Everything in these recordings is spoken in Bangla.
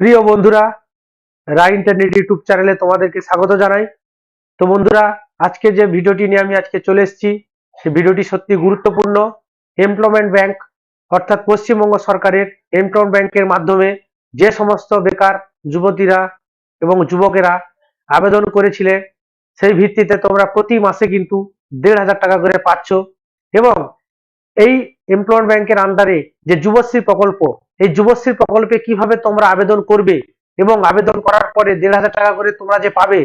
প্রিয় বন্ধুরা, রায় ইন্টারনেট ইউটিউব চ্যানেলে তোমাদেরকে স্বাগত জানাই। তো বন্ধুরা, আজকে যে ভিডিওটি নিয়ে আমি আজকে চলে এসেছি সেই ভিডিওটি সত্যি গুরুত্বপূর্ণ। এমপ্লয়মেন্ট ব্যাংক অর্থাৎ পশ্চিমবঙ্গ সরকারের এমপ্লয়মেন্ট ব্যাংকের মাধ্যমে যে সমস্ত বেকার যুবতীরা এবং যুবকেরা আবেদন করেছিলে, সেই ভিত্তিতে তোমরা প্রতি মাসে কিন্তু দেড় হাজার টাকা করে পাচ্ছ। এবং এই এমপ্লয়মেন্ট ব্যাংকের আন্ডারে যে যুবশ্রী প্রকল্প এই যুবশ্রী প্রকল্পে কীভাবে তোমরা আবেদন করবে এবং আবেদন করার পরে দেড় হাজার টাকা করে তোমরা যে পাবে,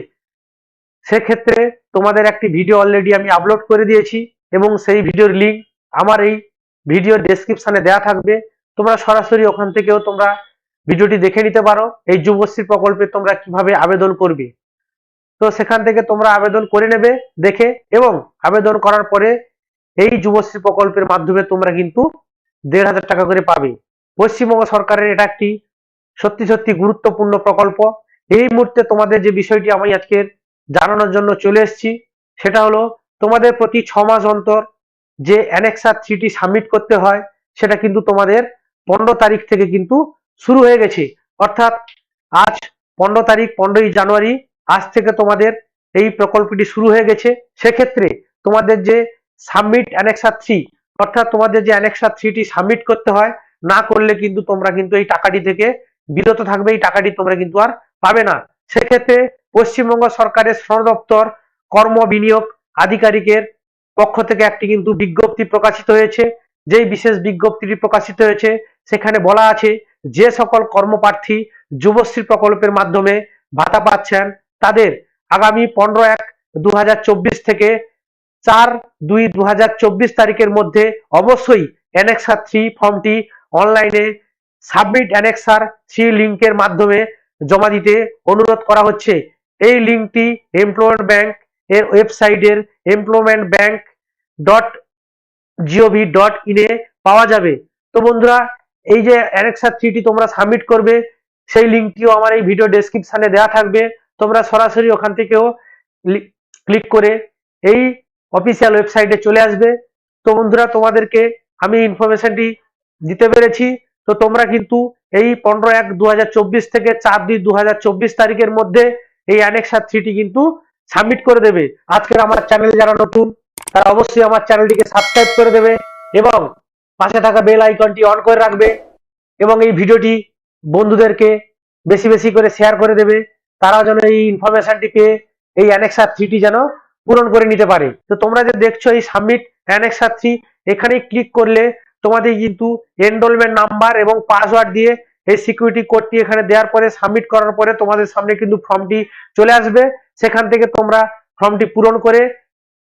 সেক্ষেত্রে তোমাদের একটি ভিডিও অলরেডি আমি আপলোড করে দিয়েছি এবং সেই ভিডিওর লিঙ্ক আমার এই ভিডিও ডেসক্রিপশানে দেওয়া থাকবে। তোমরা সরাসরি ওখান থেকেও তোমরা ভিডিওটি দেখে নিতে পারো, এই যুবশ্রী প্রকল্পে তোমরা কীভাবে আবেদন করবে। তো সেখান থেকে তোমরা আবেদন করে নেবে, দেখে এবং আবেদন করার পরে এই যুবশ্রী প্রকল্পের মাধ্যমে তোমরা কিন্তু দেড় হাজার টাকা করে পাবে। পশ্চিমবঙ্গ সরকারের এটা একটি সত্যি সত্যি গুরুত্বপূর্ণ প্রকল্প। এই মুহূর্তে তোমাদের যে বিষয়টি আমি আজকের জানানোর জন্য চলে এসেছি, সেটা হলো তোমাদের প্রতি ছ মাস অন্তর যে অ্যানেক্সার থ্রিটি সাবমিট করতে হয়, সেটা কিন্তু তোমাদের পনেরো তারিখ থেকে কিন্তু শুরু হয়ে গেছে। অর্থাৎ আজ পনেরো তারিখ, পনেরোই জানুয়ারি, আজ থেকে তোমাদের এই প্রকল্পটি শুরু হয়ে গেছে। সেক্ষেত্রে তোমাদের যে সাবমিট অ্যানেক্সার থ্রি অর্থাৎ তোমাদের যে অ্যানেক্সার থ্রিটি সাবমিট করতে হয় না করলে কিন্তু তোমরা কিন্তু এই টাকাটি থেকে বিরত থাকবে, এই টাকাটি তোমরা কিন্তু আর পাবে না। সেক্ষেত্রে পশ্চিমবঙ্গ সরকারের শ্রম দপ্তর কর্ম বিনিয়োগ আধিকারিকের পক্ষ থেকে একটি কিন্তু বিজ্ঞপ্তি প্রকাশিত হয়েছে। যেই বিশেষ বিজ্ঞপ্তিটি প্রকাশিত হয়েছে, সেখানে বলা আছে, যে সকল কর্মপ্রার্থী যুবশ্রী প্রকল্পের মাধ্যমে ভাতা পাচ্ছেন, তাদের আগামী পনেরো এক দু থেকে চার দুই দু তারিখের মধ্যে অবশ্যই অ্যানেক্সার থ্রি ফর্মটি অনলাইনে সাবমিট অ্যানেক্সার থ্রি লিঙ্কের মাধ্যমে জমা দিতে অনুরোধ করা হচ্ছে। এই লিঙ্কটি এমপ্লয়মেন্ট ব্যাংক এর ওয়েবসাইটের employment bank dot gov dot ইনে পাওয়া যাবে। তো বন্ধুরা, এই যে অ্যানেক্সার থ্রিটি তোমরা সাবমিট করবে, সেই লিঙ্কটিও আমার এই ভিডিও ডেসক্রিপশনে দেওয়া থাকবে। তোমরা সরাসরি ওখান থেকেও ক্লিক করে এই অফিসিয়াল ওয়েবসাইটে চলে আসবে। তো বন্ধুরা, তোমাদেরকে আমি ইনফরমেশনটি দিতে পেরেছি। তো তোমরা কিন্তু এই পনেরো এক দু থেকে চার দুই দু তারিখের মধ্যে এই অ্যানেক্সার থ্রিটি কিন্তু সাবমিট করে দেবে। আজকের আমার চ্যানেলে যারা নতুন, তারা অবশ্যই আমার চ্যানেলটিকে সাবস্ক্রাইব করে দেবে এবং পাশে থাকা বেল আইকনটি অন করে রাখবে এবং এই ভিডিওটি বন্ধুদেরকে বেশি বেশি করে শেয়ার করে দেবে। তারাও যেন এই ইনফরমেশনটি পেয়ে এই অ্যানেক্সার থ্রিটি যেন পূরণ করে নিতে পারে। তো তোমরা যে দেখছ এই সাবমিট অ্যানেক্সার থ্রি এখানে ক্লিক করলে তোমাদের কিন্তু এনরোলমেন্ট নাম্বার এবং পাসওয়ার্ড দিয়ে এই সিকিউরিটি কোডটি এখানে দেওয়ার পরে সাবমিট করার পরে তোমাদের সামনে কিন্তু ফর্মটি চলে আসবে। সেখান থেকে তোমরা ফর্মটি পূরণ করে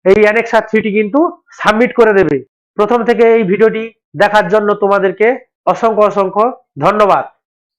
এই অ্যানেক্সার থ্রিটি কিন্তু সাবমিট করে দেবে। প্রথম থেকে এই ভিডিওটি দেখার জন্য তোমাদেরকে অসংখ্য অসংখ্য ধন্যবাদ।